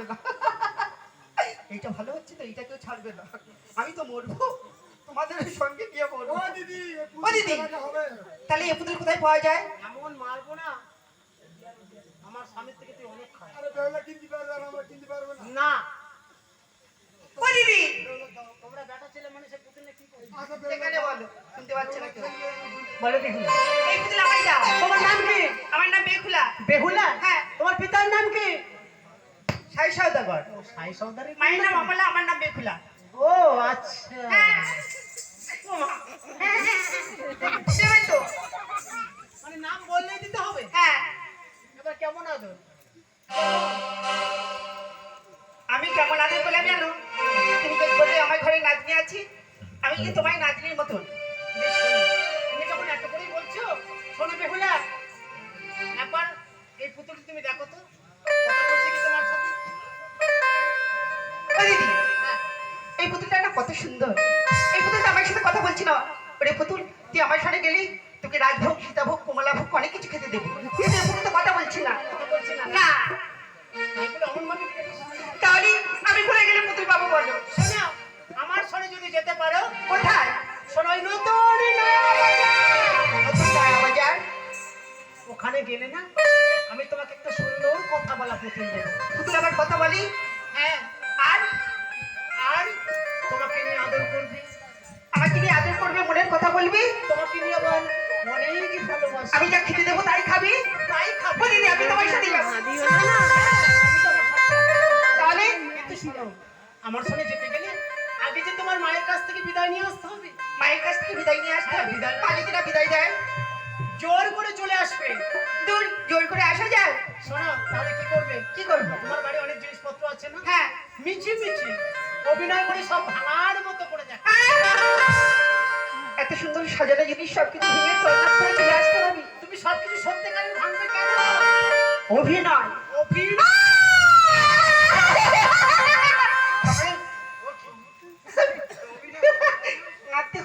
ছাড়বে না। এইটা ভালো হচ্ছে তো এইটা কেউ ছাড়বে না। আমি তো মরবো। তোমাদের সঙ্গে গিয়ে মরবো। দিদি ও দিদি। তাহলে এ পুতুল কোথায় পাওয়া যায়? এমন মারবো না আমার স্বামীর থেকে তুই অনেক খারাপ আরে বেহুলা কিনতে পারবে না আমরা কিনতে পারব না। না। ও দিদি! তোমরা বেটা ছেলে মানুষের পুতুলে কি করবে? আচ্ছা বলো শুনতে পাচ্ছে না কেউ বলো দেখুন এই পুতুল আমায় দাও। তোমার নাম কি? আমার নাম বেখুলা বেহুলা? হ্যাঁ। তোমার পিতার নাম কি? সাই সওদাগর। সাই সৌদারি মায়ের নাম অমলা আমার নাম বেখুলা ও আচ্ছা। হ্যাঁ। তো। মানে নাম বললেই দিতে হবে? হ্যাঁ। এবার কেমন আদর? আমি কেমন আদর করলাম জানো? তুমি তো বললে আমার ঘরে নাতনি আছি। আমি কি তোমার নাতনির মতন? বেশ তুমি যখন এত করেই বলছো শোনো বেহুলা একবার এই পুতুলটি তুমি দেখো তো। কত সুন্দর। এই পুতুলটা আমার সাথে কথা বলছি না। ওরে পুতুল তুই আমার সাথে গেলি? তোকে রাজভোগ সীতাভোগ কমলাভোগ অনেক কিছু খেতে দেবো। কিন্তু এই তো কথা বলছি না। তাহলে আমি ঘুরে গেলে পুতুল পাবো বলো? আমার সরে যদি যেতে পারো কোথায়? শোনো নতুন বাজার ওখানে গেলে না আমি তোমাকে একটা সুন্দর কথা বলা পুতুল দেবো। পুতুল আবার কথা বলি? বলবি? তোমাকে নিয়ে আবার অনেক ভালোবাসে। আমি যা খেতে দেবো তাই খাবি? তাই খাব। দিদি আমি তোমার সাথে তাহলে? কিন্তু শোনো আমার সঙ্গে যেতে গেলে আগে যে তোমার মায়ের কাছ থেকে বিদায় নিয়ে আসতে হবে। মায়ের কাছ থেকে বিদায় নিয়ে আসতে হ্যাঁ, হবে? বিদায়। যদি বিদায় দেয়? জোর করে চলে আসবে। দূর জোর করে আসা যায় শোনো তাহলে কি করবে? কি করব? তোমার বাড়ি অনেক জিনিসপত্র আছে না? হ্যাঁ। মিছি মিছি অভিনয় করে সব ভাঙার মতো করে সুন্দর সাজানো জিনিস সবকিছু ভেঙে তৈরি করে আসতে হবে তুমি সবকিছু সত্যিকারের ভাঙবে কেন? অভিনয়। অভিনয়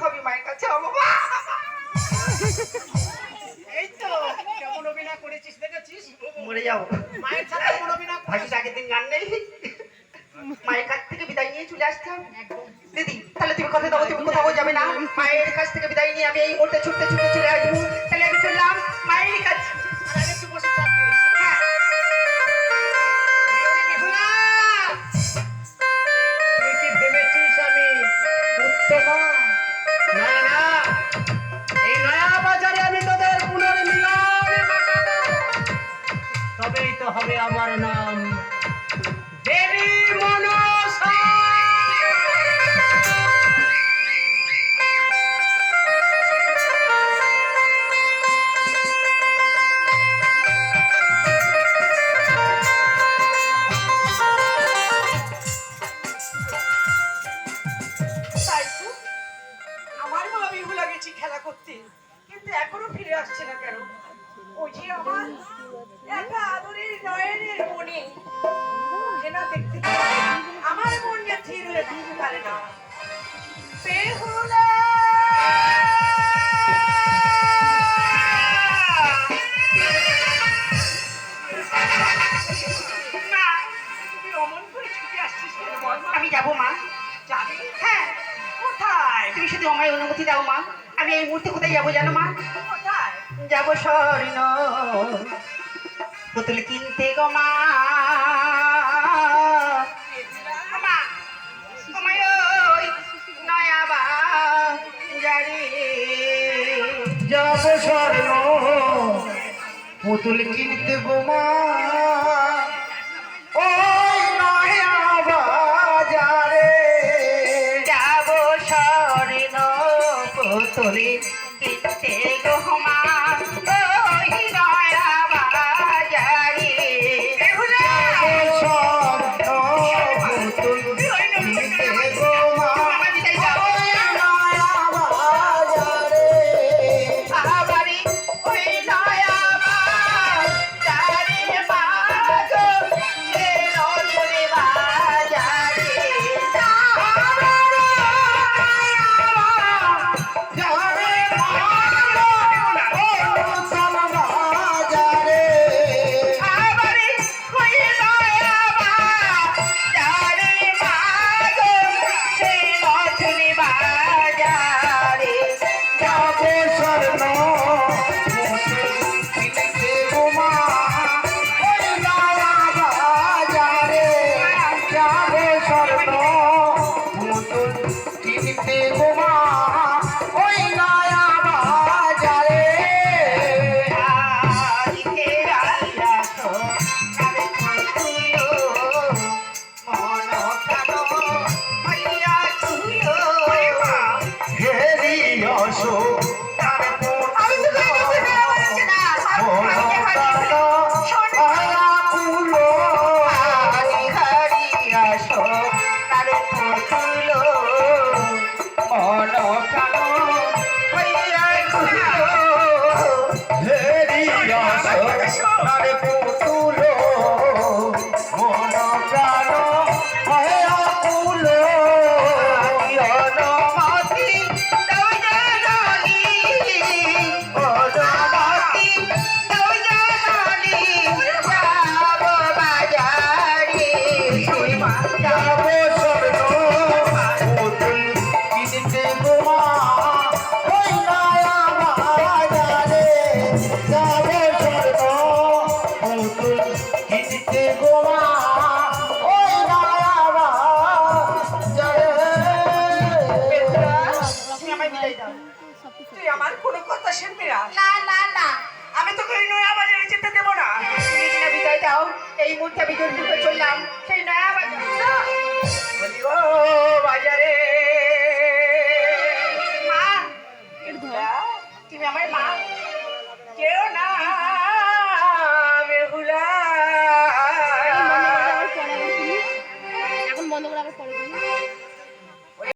হবে মায়ের কাছে এই তো কেমন অভিনয় করেছিস দেখেছিস? মরে মায়ের সাথে কেমন অভিনয় করেছিস? আগের দিন গান নেই। মায়ের কাছ থেকে বিদায় নিয়ে চলে আসতে হবে। দিদি মায়ের কাছ থেকে বিদায় নিয়ে আমি এই মুহূর্তে ছুটতে ছুটতে চলে আসব তাহলে আমি চললাম মায়ের কাছে। হ্যাঁ ভেবেছিস আমি? কিন্তু এখনও ফিরে আসছে না কেন? ওই যে আমার একা আদরের নয়নের মনে ওকে না দেখতে আমার মন যে থির হয়ে থাকতে পারে না। বেহুলা? আমি যাব মা। যাবি? হ্যাঁ কোথায়? তুমি শুধু আমায় অনুমতি দাও মা। আমি এই মুহূর্তে কোথায় যাব জানো মা? যাব স্বর্ণ পুতুল কিনতে গো মা। মা, যাব স্বর্ণ পুতুল কিনতে গোমা ওই পুতুল তুই আমার কোনো কথা শুনবি না। না না আমি তোকে ওই নয়া বাজারে যেতে দেবো না। শুনিস না এই মুহূর্তে আমি জন্মুখে চললাম। সেই নয়া বাজার বাজারে